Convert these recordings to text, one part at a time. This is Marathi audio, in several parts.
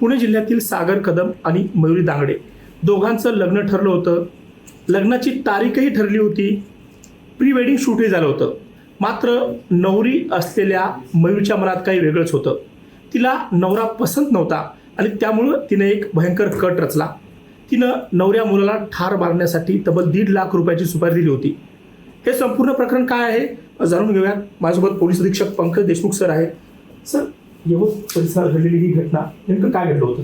पुणे जिल्ह्यातील सागर कदम आणि मयुरी दांगडे. दोघांचं लग्न ठरलं होतं. लग्नाची तारीखही ठरली होती. प्री वेडिंग शूटही झालं होतं. मात्र नवरी असलेल्या मयूरच्या मनात काही वेगळंच होतं. तिला नवरा पसंत नव्हता आणि त्यामुळं तिने एक भयंकर कट रचला. तिनं नवऱ्या मुलाला ठार मारण्यासाठी तब्बल दीड लाख रुपयाची सुपारी दिली होती. हे संपूर्ण प्रकरण काय आहे? जाणून घेऊयात. माझ्यासोबत पोलीस अधीक्षक पंकज देशमुख सर आहेत. सर यवत परिसरात घडलेली ही घटना नेमकं काय घडलं होतं?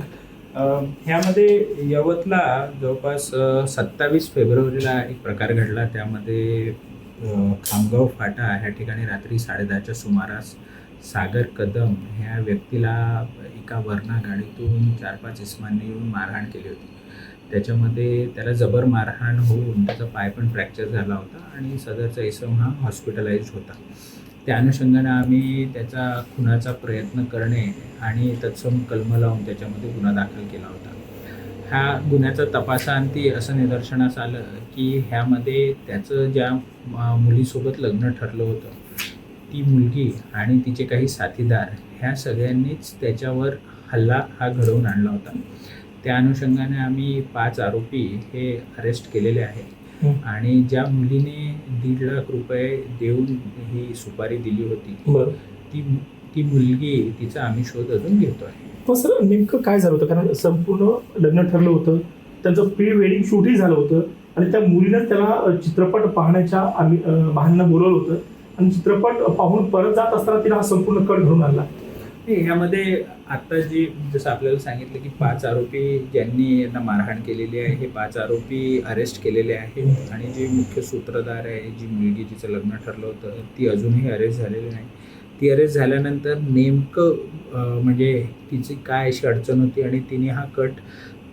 ह्यामध्ये यवतला जवळपास सत्तावीस फेब्रुवारीला एक प्रकार घडला. त्यामध्ये खामगाव फाटा ह्या ठिकाणी रात्री साडेदहाच्या सुमारास सागर कदम ह्या व्यक्तीला एका वर्णा गाडीतून चार पाच इस्मांनी येऊन मारहाण केली होती. त्याच्यामध्ये त्याला जबर मारहाण होऊन त्याचा पाय पण फ्रॅक्चर झाला होता आणि सदरचा इसम हा हॉस्पिटलाइज होता. त्या अनुषंगाने आम्ही त्याचा खुनाचा प्रयत्न करणे आणि तत्सम कलम लावून त्याच्यामध्ये गुन्हा दाखल केला होता. ह्या गुन्ह्याचा तपासांती असं निदर्शनास आलं की ह्यामध्ये त्याचं ज्या मुलीसोबत लग्न ठरलं होतं ती मुलगी आणि तिचे काही साथीदार ह्या सगळ्यांनीच त्याच्यावर हल्ला हा घडवून आणला होता. त्या अनुषंगाने आम्ही पाच आरोपी हे अरेस्ट केलेले आहेत. आणि ज्या मुलीने दीड लाख रुपये देऊन ही सुपारी दिली होती ती ती मुलगी तिचा आम्ही शोध अजून घेतो आहे. पण सर नेमकं काय झालं होतं? कारण संपूर्ण लग्न ठरलं होतं त्यांचं प्री वेडिंग शूटही झालं होतं आणि त्या मुलीनं त्याला चित्रपट पाहण्याच्या आम्ही अ, बहाण्यानं बोलवलं होतं. आणि चित्रपट पाहून परत जात असताना तिला हा संपूर्ण कट घडून आणला. ह्यामध्ये आता जी जसं आपल्याला सांगितलं की पाच आरोपी ज्यांनी यांना मारहाण केलेली आहे हे पाच आरोपी अरेस्ट केलेले आहेत. आणि जी मुख्य सूत्रधार आहे जी मुलगी जिचं लग्न ठरलं होतं ती अजूनही अरेस्ट झालेली नाही. ती अरेस्ट झाल्यानंतर नेमकं म्हणजे तिची काय अशी अडचण होती आणि तिने हा कट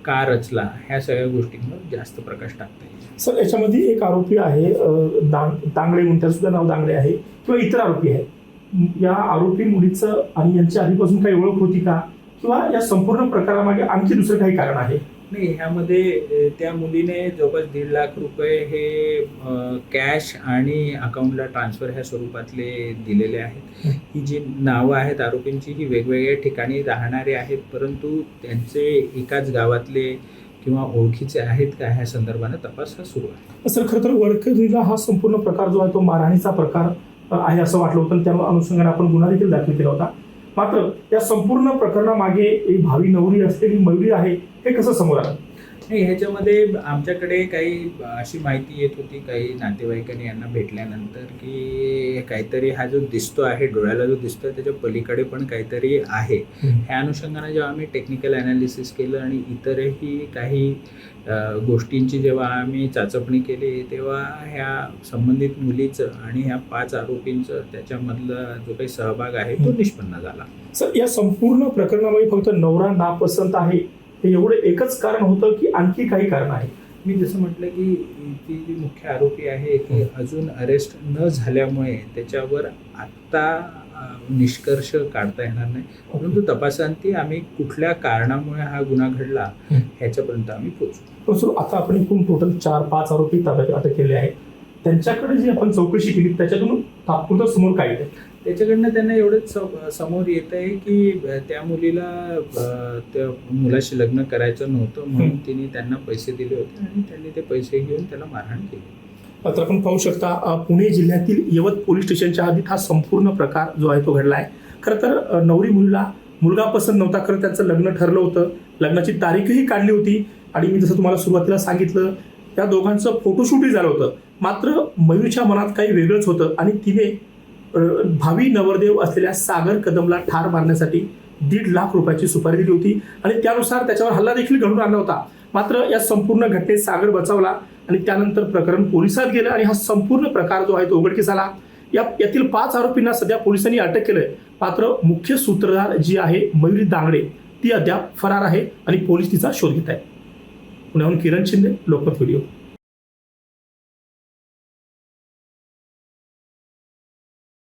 का रचला ह्या सगळ्या गोष्टींवर जास्त प्रकाश टाकता येईल. सर याच्यामध्ये एक आरोपी आहे दांग दांगडे म्हणून त्याचं सुद्धा नाव दांगडे आहे किंवा इतर आरोपी आहेत. या आरोपी मुलीचं आणि यांची आधीपासून काही ओळख होती का? किंवा या संपूर्ण प्रकारामागे आणखी दुसरं काही कारण आहे? नाही ह्यामध्ये त्या मुलीने जवळपास दीड लाख रुपये हे कॅश आणि अकाउंटला ट्रान्सफर ह्या स्वरूपातले दिलेले आहेत. ही. जी नावं आहेत आरोपींची ही वेगवेगळ्या ठिकाणी राहणारे आहेत परंतु त्यांचे एकाच गावातले किंवा ओळखीचे आहेत का ह्या संदर्भाने तपास हा सुरू आहे. सर खरं तर वडकरीला हा संपूर्ण प्रकार जो आहे तो मारहाणीचा प्रकार आहे असं वाटलं होतं. आणि त्या अनुषंगाने आपण गुन्हा देखील दाखल केला होता. मात्र या संपूर्ण प्रकरणामागे एक भावी नवरी असलेली मयुरी आहे हे कसं समोर आलं? नाही ह्याच्यामध्ये आमच्याकडे काही अशी माहिती येत होती काही नातेवाईकांनी यांना भेटल्यानंतर की काहीतरी हा जो दिसतो आहे डोळ्याला जो दिसतोय त्याच्या पलीकडे पण काहीतरी आहे. ह्या अनुषंगाने जेव्हा आम्ही टेक्निकल ॲनालिसिस केलं आणि इतरही काही गोष्टींची जेव्हा आम्ही चाचपणी केली तेव्हा ह्या संबंधित मुलीचं आणि ह्या पाच आरोपींचं त्याच्यामधला जो काही सहभाग आहे तो निष्पन्न झाला. सर या संपूर्ण प्रकरणामध्ये फक्त नवरा नापसंत आहे. हे एवढं एकच कारण होतं की आणखी काही कारण आहे. मी जसं म्हटलं की ती जी मुख्य आरोपी आहे ती अजून अरेस्ट न झाल्यामुळे त्याच्यावर आत्ता निष्कर्ष काढता येणार नाही. परंतु तपासांती आम्ही कुठल्या कारणामुळे हा गुन्हा घडला. ह्याच्यापर्यंत आम्ही पोहोचू. सर आता आपण एकूण टोटल चार पाच आरोपी ताब्यात अटक केले आहेत. त्यांच्याकडे जी आपण चौकशी केली त्याच्यातून तात्पुरतं समोर काय त्याच्याकडनं त्यांना एवढंच समोर येत आहे की त्या मुलीला त्या मुलाशी लग्न करायचं नव्हतं म्हणून. तिने त्यांना पैसे दिले होते आणि त्यांनी ते पैसे घेऊन त्याला मारहाण केली. तर आपण पाहू शकता पुणे जिल्ह्यातील यवत पोलीस स्टेशनच्या हद्दीत हा संपूर्ण प्रकार जो आहे तो घडला आहे. खरं तर नवरी मुलीला मुलगा पसंत नव्हता खरं त्यांचं लग्न ठरलं होतं. लग्नाची तारीखही काढली होती आणि मी जसं तुम्हाला सुरुवातीला सांगितलं त्या दोघांचं फोटोशूटही झालं होतं. मात्र मयूरच्या मनात काही वेगळंच होतं आणि तिने भावी नवरदेव असलेल्या सागर कदमला ठार मारण्यासाठी दीड लाख रुपयाची सुपारी दिली होती. आणि त्यानुसार त्याच्यावर हल्ला देखील घडून आणला होता. मात्र या संपूर्ण घटनेत सागर बचावला आणि त्यानंतर प्रकरण पोलिसात गेलं आणि हा संपूर्ण प्रकार जो आहे तो उघडकीस आला. या यातील पाच आरोपींना सध्या पोलिसांनी अटक केलंय. मात्र मुख्य सूत्रधार जी आहे मयुरी दांगडे ती अद्याप फरार आहे आणि पोलीस तिचा शोध घेत आहे पुण्याहून किरण शिंदे लोकमत व्हिडिओ.